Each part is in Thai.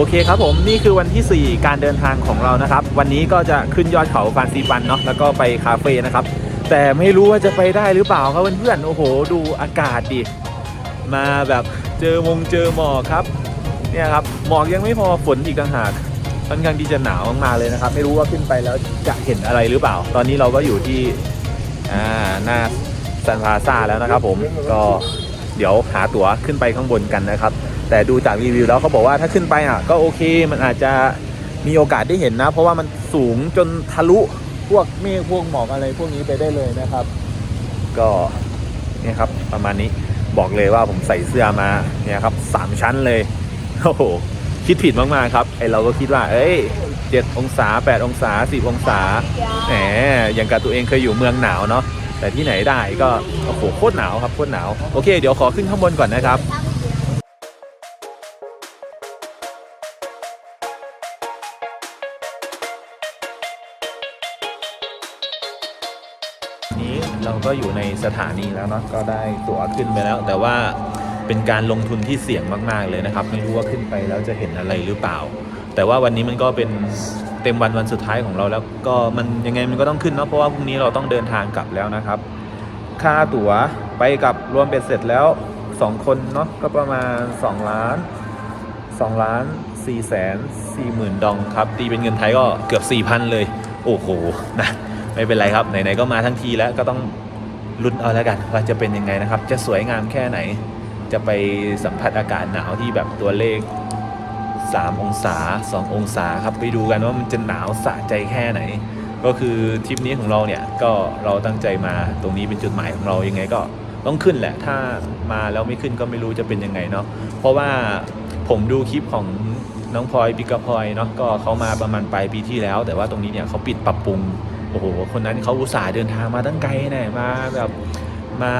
โอเคครับผมนี่คือวันที่ 4 การเดินทางของเรานะครับ วันนี้ก็จะขึ้นยอดเขาฟานซีปันเนาะแล้วก็ไปคาเฟ่นะครับ แต่ไม่รู้ว่าจะไปได้หรือเปล่าครับเพื่อนๆโอ้โห ดูอากาศดิมาแบบเจอมงเจอหมอกครับเนี่ยครับหมอกยังไม่พอฝนอีกต่างหากค่อนข้างที่จะหนาวมากๆเลยนะครับ ไม่รู้ว่าขึ้นไปแล้วจะเห็นอะไรหรือเปล่า ตอนนี้เราก็อยู่ที่อ่าหน้าซันพาซาแล้วนะครับ ผมก็เดี๋ยวหาตั๋วขึ้นไปข้างบนกันนะครับ แต่ดูจากรีวิวแล้วเขาบอกว่าถ้าขึ้นไปอะก็โอเคมันอาจจะมีโอกาสได้เห็นนะ เพราะว่ามันสูงจนทะลุพวกเมฆพวกหมอกอะไรพวกนี้ไปได้เลยนะครับ ก็เนี่ยครับประมาณนี้บอกเลยว่าผมใส่เสื้อมาเนี่ยครับสามชั้นเลยโอ้โหคิดผิดมากๆครับไอเราก็คิดว่า เอ้ยเจ็ดองศาแปดองศาสิบองศาแหมอย่างกับตัวเองเคยอยู่เมืองหนาวเนาะแต่ที่ไหนได้ก็โอ้โหโคตรหนาวครับโคตรหนาวโอเค เดี๋ยวขอขึ้นข้างบนก่อนนะครับ ก็อยู่ในสถานีแล้วเนาะก็ได้ตั๋วขึ้นไปแล้ว แต่ว่าเป็นการลงทุนที่เสี่ยงมาก ๆ เลยนะครับ ไม่รู้ว่าขึ้นไปแล้วจะเห็นอะไรหรือเปล่า แต่ว่าวันนี้มันก็เป็นเต็มวันวันสุดท้ายของเราแล้วก็มันยังไงมันก็ต้องขึ้นเนาะเพราะว่าพรุ่งนี้เราต้องเดินทางกลับแล้วนะครับ ค่าตั๋วไปกับรวมเป็นเสร็จแล้ว 2 คนเนาะก็ประมาณ 2 ล้าน2ล้าน4แสน4หมื่นดองครับ ตีเป็นเงินไทยก็เกือบ 4,000 เลย โอ้โหนะไม่เป็นไรครับ ไหน ๆ ก็มาทั้งทีแล้วก็ต้อง ลุ้นเอาแล้วกันว่าจะเป็นยังไงนะครับ จะสวยงามแค่ไหน จะไปสัมผัสอากาศหนาวที่แบบตัวเลข 3 องศา 2 องศาครับไปดูกันว่ามันจะหนาวสะใจแค่ไหน ก็คือทริปนี้ของเราเนี่ยก็เราตั้งใจมาตรงนี้เป็นจุดหมายของเรายังไงก็ต้องขึ้นแหละ ถ้ามาแล้วไม่ขึ้นก็ไม่รู้จะเป็นยังไงเนาะเพราะว่าผมดูคลิปของน้องพลอยปิกาพลอยเนาะก็เขามาประมาณปลายปีที่แล้ว แต่ว่าตรงนี้เนี่ยเขาปิดปรับปรุง โอ้โหคนนั้นเขาอุตส่าห์เดินทางมาตั้งไกลแน่มาแบบมา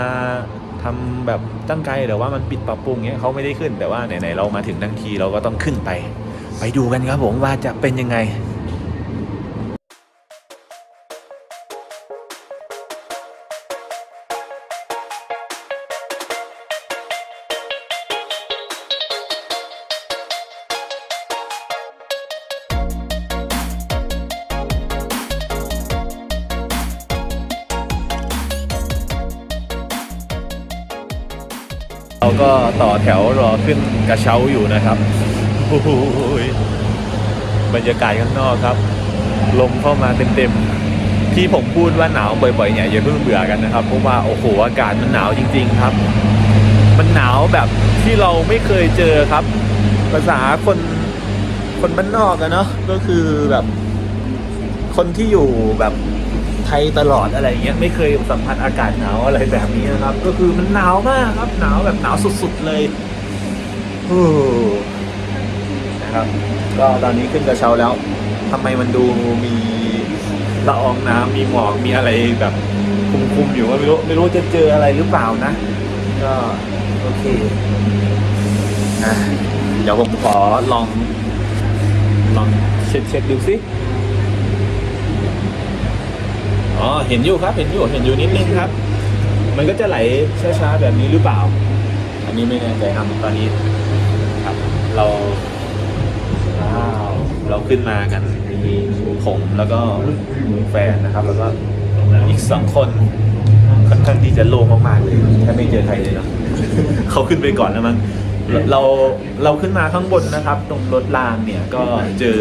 ทำแบบตั้งไกลแต่ว่ามันปิดปรับปรุงเงี้ยเขาไม่ได้ขึ้นแต่ว่าไหนๆเรามาถึงทั้งทีเราก็ต้องขึ้นไป ไปดูกันครับผมว่าจะเป็นยังไง ก็ต่อแถวรอขึ้นกระเช้าอยู่นะครับโอ้โหบรรยากาศข้างนอกครับ ลมเข้ามาเต็มๆ ที่ผมพูดว่าหนาวบ่อยๆเนี่ยอย่าเพิ่งเบื่อกันนะครับ เพราะว่าโอ้โหอากาศมันหนาวจริง ๆครับ มันหนาวแบบที่เราไม่เคยเจอครับ ภาษาคนคนบ้านนอกอะเนาะก็คือแบบ คนที่อยู่แบบ ไทยตลอดอะไรเงี้ยไม่เคยสัมผัสอากาศหนาวอะไรแบบนี้นะครับ ก็คือมันหนาวมากครับหนาวแบบหนาวสุดๆเลยโอ้นะครับ ก็ตอนนี้ขึ้นกระเช้าแล้วทำไมมันดูมีละอองน้ำมีหมอกมีอะไรแบบคุมๆอยู่ว่าไม่รู้ไม่รู้จะเจออะไรหรือเปล่านะ ก็โอเคนะเดี๋ยวผมขอลองลองเช็ดเช็ดดูสิ อ๋อเห็นอยู่ครับเห็นอยู่เห็นอยู่นิดนึงครับ มันก็จะไหลช้าๆแบบนี้หรือเปล่า อันนี้ไม่แน่ใจครับตอนนี้ครับ เราว้าวเราขึ้นมากันมีผมแล้วก็แฟนนะครับ แล้วก็อีกสองคนค่อนข้างที่จะโล่งมากๆเลยแค่ไม่เจอใครเลยเนาะเขาขึ้นไปก่อนแล้วมั้งเราเราขึ้นมาข้างบนนะครับ ตรงรถรางเนี่ยก็เจอ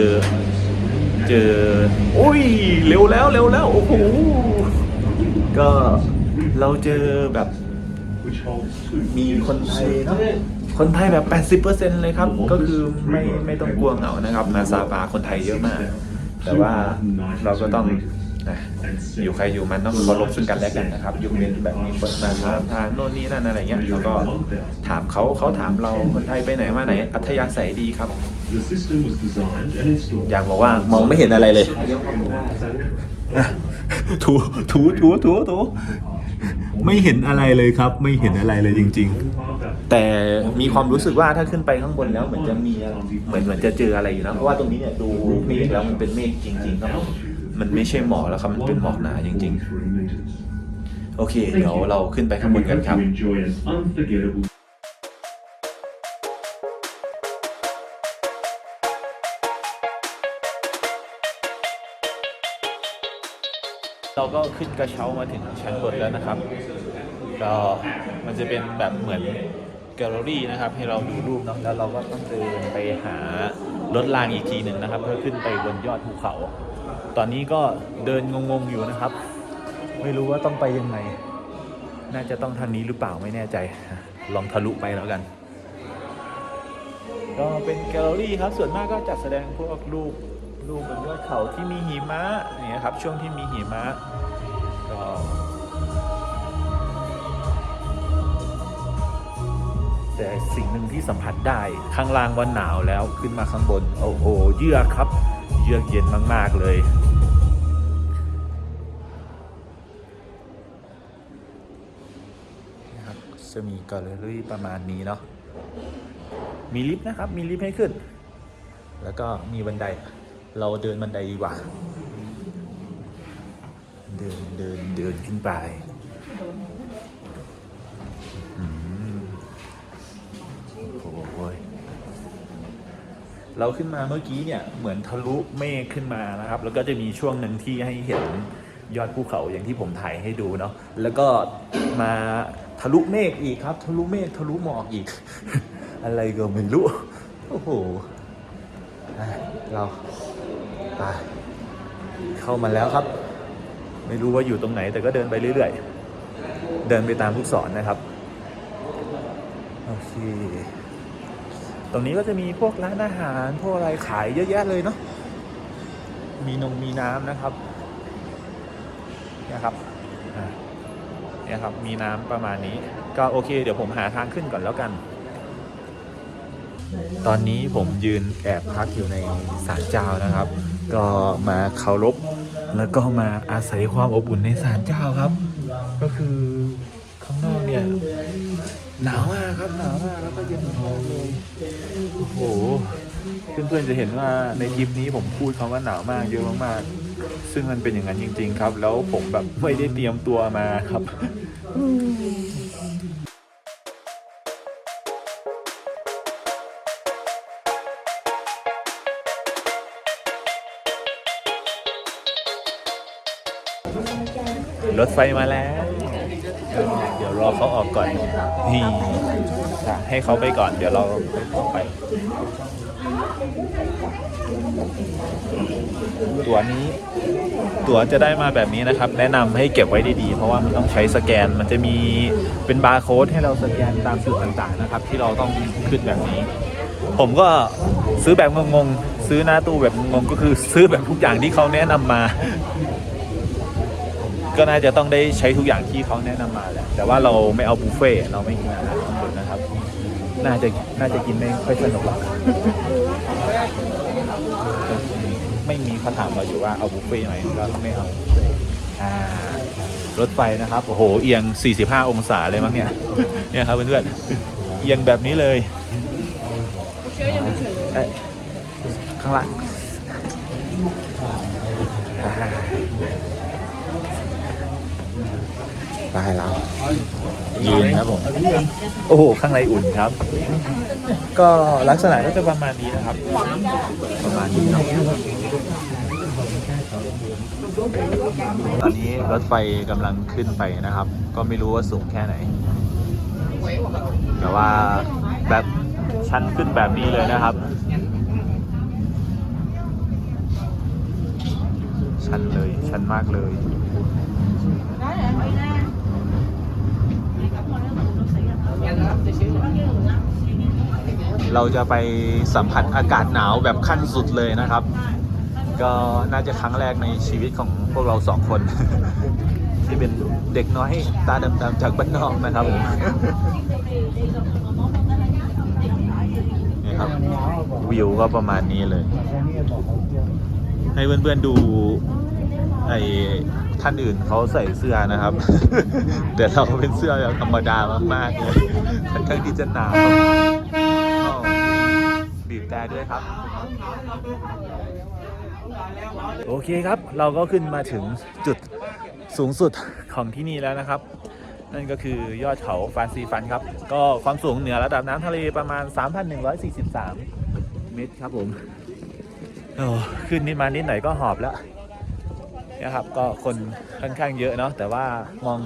เจอ อุ้ย เร็วแล้วเร็วแล้ว โอ้โห ก็เราเจอแบบ มีคนไทยเนอะคนไทยแบบ 80%เลยครับ ก็คือไม่ไม่ต้องกลัวเหงานะครับมาซาปาคนไทยเยอะมาก แต่ว่าเราก็ต้องนะอยู่ใครอยู่มันต้องเคารพซึ่งกันและกันนะครับยกเว้นแบบมีคนมาถามทางโน่นนี่นั่นอะไรเงี้ยเราก็ถามเขาเขาถามเราคนไทยไปไหนมาไหน อัธยาศัยดีครับ อยากบอกว่ามองไม่เห็นอะไรเลยถูถูถูถูถูไม่เห็นอะไรเลยครับ ไม่เห็นอะไรเลยจริง ๆ แต่มีความรู้สึกว่าถ้าขึ้นไปข้างบนแล้วเหมือนจะมีเหมือนเหมือนจะเจออะไรอยู่นะเพราะว่าตรงนี้เนี่ยดูเมฆแล้วมันเป็นเมฆจริง ๆ ครับ มันไม่ใช่หมอกแล้วครับมันเป็นหมอกหนาจริง ๆ โอเค เดี๋ยวเราขึ้นไปข้างบนกันครับ เราก็ขึ้นกระเช้ามาถึงชั้นบนแล้วนะครับ ก็มันจะเป็นแบบเหมือนแกลเลอรี่นะครับ ให้เราดูรูปเนาะแล้วเราก็ต้องเดินไปหารถรางอีกทีหนึ่งนะครับ เพื่อขึ้นไปบนยอดภูเขา ตอนนี้ก็เดินงงๆอยู่นะครับ ไม่รู้ว่าต้องไปยังไง น่าจะต้องทางนี้หรือเปล่าไม่แน่ใจ ลองทะลุไปแล้วกัน ก็เป็นแกลเลอรี่ครับส่วนมากก็จัดแสดงพวกรูป รูปบนยอดเขาที่มีหิมะอย่างเนี่ยครับ ช่วงที่มีหิมะก็แต่สิ่งหนึ่งที่สัมผัสได้ข้างล่างว่าหนาวแล้วขึ้นมาข้างบน โอ้โห เยือกครับ เยือกเย็นมาก ๆ เลย นะครับจะมีแกลเลอรี่ประมาณนี้เนาะมีลิฟต์นะครับ มีลิฟต์ให้ขึ้น แล้วก็มีบันได เราเดินบันไดดีกว่า เดินเดินเดินขึ้นไปโอ้ยเราขึ้นมาเมื่อกี้เนี่ยเหมือนทะลุเมฆขึ้นมานะครับ แล้วก็จะมีช่วงหนึ่งที่ให้เห็นยอดภูเขาอย่างที่ผมถ่ายให้ดูเนาะแล้วก็มาทะลุเมฆอีกครับ ทะลุเมฆทะลุหมอกอีก อะไรก็ไม่รู้ โอ้โหเรา ไปเข้ามาแล้วครับ ไม่รู้ว่าอยู่ตรงไหนแต่ก็เดินไปเรื่อยๆ เดินไปตามลูกศรนนะครับโอเคตรงนี้ก็จะมีพวกร้านอาหารพวกอะไรขายเยอะแยะเลยเนาะมีนงมีน้ำนะครับเนี่ยครับเนี่ยครับมีน้ำประมาณนี้ ก็โอเค เดี๋ยวผมหาทางขึ้นก่อนแล้วกัน ตอนนี้ผมยืนแอบพักอยู่ในศาลเจ้านะครับ ก็มาเคารพแล้วก็มาอาศัยความอบอุ่นในศาลเจ้าครับ ก็คือข้างนอกเนี่ยหนาวมากครับหนาวมากแล้วก็เย็นมากเลยโอ้โหเพื่อนๆจะเห็นว่าในคลิปนี้ผมพูดคำว่าหนาวมากเยอะมากๆ ซึ่งมันเป็นอย่างนั้นจริง ๆ ครับ แล้วผมแบบไม่ได้เตรียมตัวมาครับ รถไฟมาแล้ว เดี๋ยวรอเขาออกก่อนนี่ให้เขาไปก่อน เดี๋ยวเราไปต่อไปตัวนี้ตั๋วจะได้มาแบบนี้นะครับ แนะนำให้เก็บไว้ดีๆ เพราะว่ามันต้องใช้สแกน มันจะมีเป็นบาร์โค้ดให้เราสแกนตามจุดต่างๆนะครับ ที่เราต้องขึ้นแบบนี้ ผมก็ซื้อแบบงงๆ ซื้อหน้าตู้แบบงงก็คือซื้อแบบทุกอย่างที่เขาแนะนำมา ก็น่าจะต้องได้ใช้ทุกอย่างที่เขาแนะนำมาแหละแต่ว่าเราไม่เอาบุฟเฟ่ต์เราไม่กินอาหารข้างบนนะครับ น่าจะน่าจะกินไม่ค่อยสนุกหรอกไม่มีเขาถามเราอยู่ว่าเอาบุฟเฟ่ต์ไหมก็ไม่เอาอ่ารถไฟนะครับโอ้โหเอียง 45 องศาเลยมั้งเนี่ยเนี่ยครับเพื่อนๆเอียงแบบนี้เลยเอ้ยข้างล่างอ่า ไปแล้วยืนครับผมโอ้โหข้างในอุ่นครับ ก็ลักษณะก็จะประมาณนี้นะครับ ประมาณนี้เนาะตอนนี้รถไฟกำลังขึ้นไปนะครับ ก็ไม่รู้ว่าสูงแค่ไหน แต่ว่าแบบชันขึ้นแบบนี้เลยนะครับ ชันเลย ชันมากเลย เราจะไปสัมผัสอากาศหนาวแบบขั้นสุดเลยนะครับ ก็น่าจะครั้งแรกในชีวิตของพวกเราสองคน ที่เป็นเด็กน้อยตาดำๆจากบ้านนอกนะครับผมนี่ครับวิวก็ประมาณนี้เลย ให้เพื่อนๆดู ไอ้ท่านอื่นเขาใส่เสื้อนะครับ แต่เราเป็นเสื้อแบบธรรมดามากๆเลยทั้งๆที่จะหนาวก็บีบแต่ด้วยครับ โอเคครับเราก็ขึ้นมาถึงจุดสูงสุดของที่นี่แล้วนะครับ นั่นก็คือยอดเขาฟานซีฟันครับ ก็ความสูงเหนือระดับน้ำทะเลประมาณ 3,143 เมตรครับผมโอ้ขึ้นนี่มานิดหน่อยก็หอบแล้ว นะครับ ก็คนค่อนข้างเยอะเนาะแต่ว่ามอง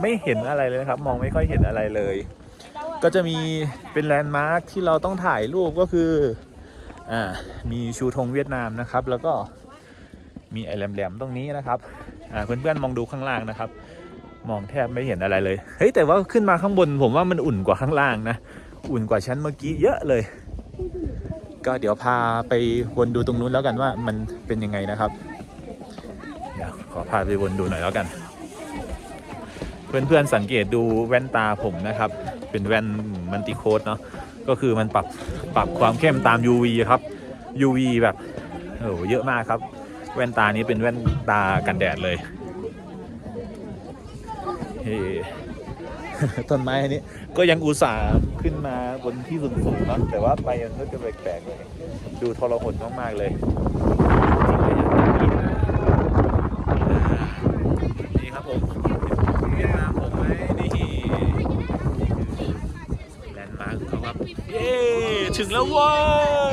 ไม่เห็นอะไรเลยนะครับ มองไม่ค่อยเห็นอะไรเลย ก็จะมีเป็นแลนด์มาร์คที่เราต้องถ่ายรูปก็คืออ่ามีชูธงเวียดนามนะครับ แล้วก็มีไอแหลมๆตรงนี้นะครับอ่าเพื่อนๆมองดูข้างล่างนะครับ มองแทบไม่เห็นอะไรเลยเฮ้ยแต่ว่าขึ้นมาข้างบน ผมว่ามันอุ่นกว่าข้างล่างนะอุ่นกว่าชั้นเมื่อกี้เยอะเลย ก็เดี๋ยวพาไปวนดูตรงนู้นแล้วกันว่ามันเป็นยังไงนะครับ ขอพาไปวนดูหน่อยแล้วกัน เพื่อนๆสังเกตดูแว่นตาผมนะครับ เป็นแว่นมันติโคดเนาะก็คือมันปรับปรับความเข้มตาม UV ครับ UV แบบโอ้โหเยอะมากครับ แว่นตานี้เป็นแว่นตากันแดดเลยเฮ้ต้นไม้อันนี้ก็ยังอุตส่าห์ขึ้นมาบนที่สูงๆนะแต่ว่าไปมันก็จะแปลกๆเลยดูทรหดมากๆเลยนี่ครับผมเวียดนามผมไหมนี่แลนด์มาร์คเขาครับเย้ ถึงแล้วเว้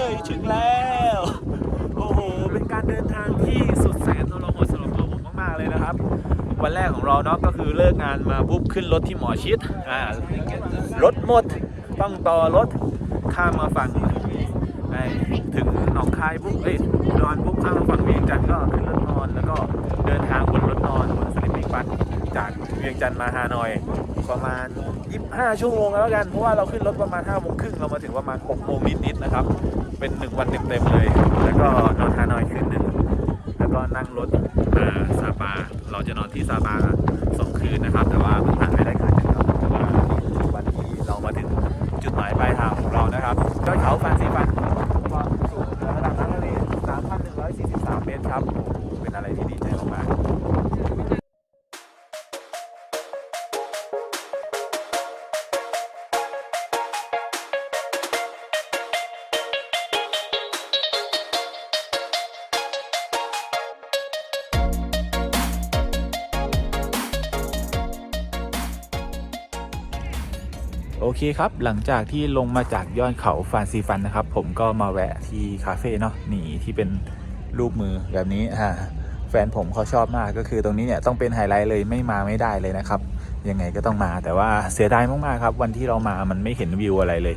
ย ถึงแล้ว โอ้โห เป็นการเดินทางที่สุดแสนทรหดสำหรับตัวผมมากๆเลยนะครับ วันแรกของเราเนาะก็คือเลิกงานมาปุ๊บขึ้นรถที่หมอชิดอ่ารถหมดต้องต่อรถข้ามมาฝั่งไอ้ถึงหนองคายปุ๊บเอ้ยนอนปุ๊บข้ามมาฝั่งเวียงจันทร์ก็ขึ้นรถนอนแล้วก็เดินทางบนรถนอนบนสลิปปิ้งบัส จากเวียงจันทร์มาฮานอย ประมาณ 25 ชั่วโมงแล้วกัน เพราะว่าเราขึ้นรถประมาณ5โมงครึ่งเรามาถึงประมาณ6โมงนิดๆนะครับ เป็นหนึ่งวันเต็มๆเลย แล้วก็นอนฮานอยคืนหนึ่งแล้วก็นั่งรถมาซาปา เราจะนอนที่ซาปาสองคืนนะครับ แต่ว่าเพิ่ผ่านไปได้คืนนึงครับแต่ว่าวันที่เรามาถึงจุดหมายปลายทางของเรานะครับยอดเขาฟานซีฟันความสูงระดับน้ำทะเล3,143 เมตรครับโอ้โหเป็นอะไรที่ดีใจมากๆ อเคครับ หลังจากที่ลงมาจากยอดเขาฟานซีฟันนะครับ ผมก็มาแวะที่คาเฟ่เนาะนี่ที่เป็นรูปมือแบบนี้ฮะแฟนผมเขาชอบมากก็คือตรงนี้เนี่ยต้องเป็นไฮไลท์เลยไม่มาไม่ได้เลยนะครับ ยังไงก็ต้องมาแต่ว่าเสียดายมากๆครับ วันที่เรามามันไม่เห็นวิวอะไรเลย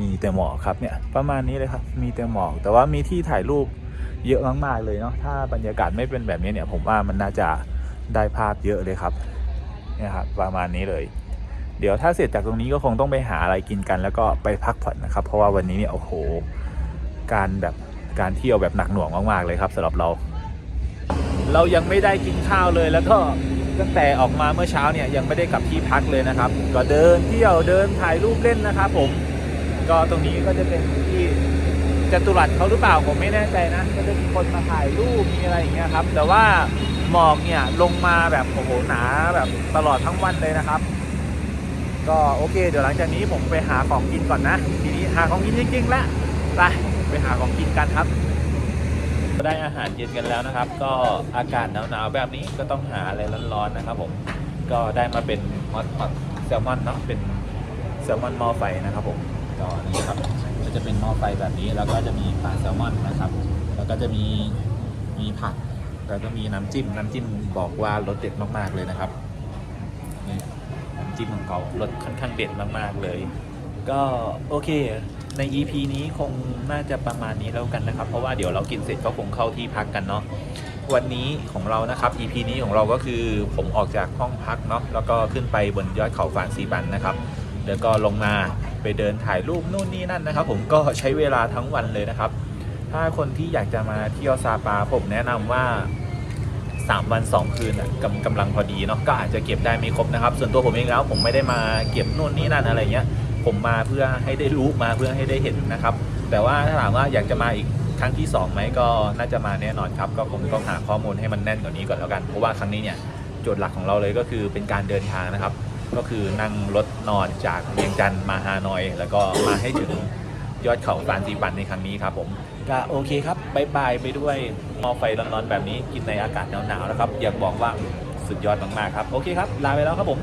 มีแต่หมอกครับเนี่ยประมาณนี้เลยครับ มีแต่หมอก แต่ว่ามีที่ถ่ายรูปเยอะมากๆเลยเนาะถ้าบรรยากาศไม่เป็นแบบนี้เนี่ยผมว่ามันน่าจะได้ภาพเยอะเลยครับเนี่ยครับประมาณนี้เลย ดี๋ยวถ้าเสร็จจากตรงนี้ก็คงต้องไปหาอะไรกินกัน แล้วก็ไปพักผ่อนนะครับ เพราะว่าวันนี้เนี่ยโอ้โห การแบบการเที่ยวแบบหนักหน่วงมากๆเลยครับสำหรับเรา เรายังไม่ได้กินข้าวเลยแล้วก็ตั้งแต่ออกมาเมื่อเช้าเนี่ยยังไม่ได้กลับที่พักเลยนะครับ ก็เดินเที่ยวเดินถ่ายรูปเล่นนะครับ ผม ก็ตรงนี้ก็จะเป็นที่จตุรัสเขาหรือเปล่าผมไม่แน่ใจนะ ก็จะมีคนมาถ่ายรูปมีอะไรอย่างเงี้ยครับ แต่ว่าหมอกเนี่ยลงมาแบบโอ้โหหนาแบบตลอดทั้งวันเลยนะครับ ก็โอเค เดี๋ยวหลังจากนี้ผมไปหาของกินก่อนนะ ทีนี้หาของกินจริงๆแล้วไปไปหาของกินกันครับได้อาหารเย็นกันแล้วนะครับ ก็อากาศหนาวๆแบบนี้ก็ต้องหาอะไรร้อนๆนะครับผมก็ได้มาเป็นมอสผักแซลมอนเนาะเป็นแซลมอนหม้อไฟนะครับผมก็นี่ครับก็จะเป็นหม้อไฟแบบนี้แล้วก็จะมีปลาแซลมอนนะครับ แล้วก็จะมีมีผักแล้วก็มีน้ำจิ้มน้ำจิ้มบอกว่ารสเด็ดมากๆเลยนะครับ จิ้มของเขารสค่อนข้างเด็ดมากๆเลย ก็โอเค ใน EP นี้คงน่าจะประมาณนี้แล้วกันนะครับ เพราะว่าเดี๋ยวเรากินเสร็จก็คงเข้าที่พักกันเนาะวันนี้ของเรานะครับ EP นี้ของเราก็คือผมออกจากห้องพักเนาะแล้วก็ขึ้นไปบนยอดเขาฝานซีบันนะครับแล้วก็ลงมาไปเดินถ่ายรูปนู่นนี่นั่นนะครับ ผมก็ใช้เวลาทั้งวันเลยนะครับ ถ้าคนที่อยากจะมาเที่ยวซาปาผมแนะนำว่า 3 วัน 2 คืนน่ะกำกำลังพอดีเนาะก็อาจจะเก็บได้ไม่ครบนะครับ ส่วนตัวผมเองแล้วผมไม่ได้มาเก็บนู่นนี่นั่นอะไรเงี้ยผมมาเพื่อให้ได้รู้มาเพื่อให้ได้เห็นนะครับ แต่ว่าถ้าถามว่าอยากจะมาอีกครั้งที่2ไหมก็น่าจะมาแน่นอนครับ ก็คงต้องหาข้อมูลให้มันแน่นกว่านี้ก่อนแล้วกัน เพราะว่าครั้งนี้เนี่ยโจทย์หลักของเราเลยก็คือเป็นการเดินทางนะครับ ก็คือนั่งรถนอนจากเวียงจันทร์มาฮานอย แล้วก็มาให้ถึงยอดเขาฟานซีบันในครั้งนี้ครับผม ก็โอเคครับบายบายไปด้วยมอไฟร้อนๆแบบนี้กินในอากาศหนาวๆนะครับ อยากบอกว่าสุดยอดมากๆครับ โอเคครับ ลาไปแล้วครับผม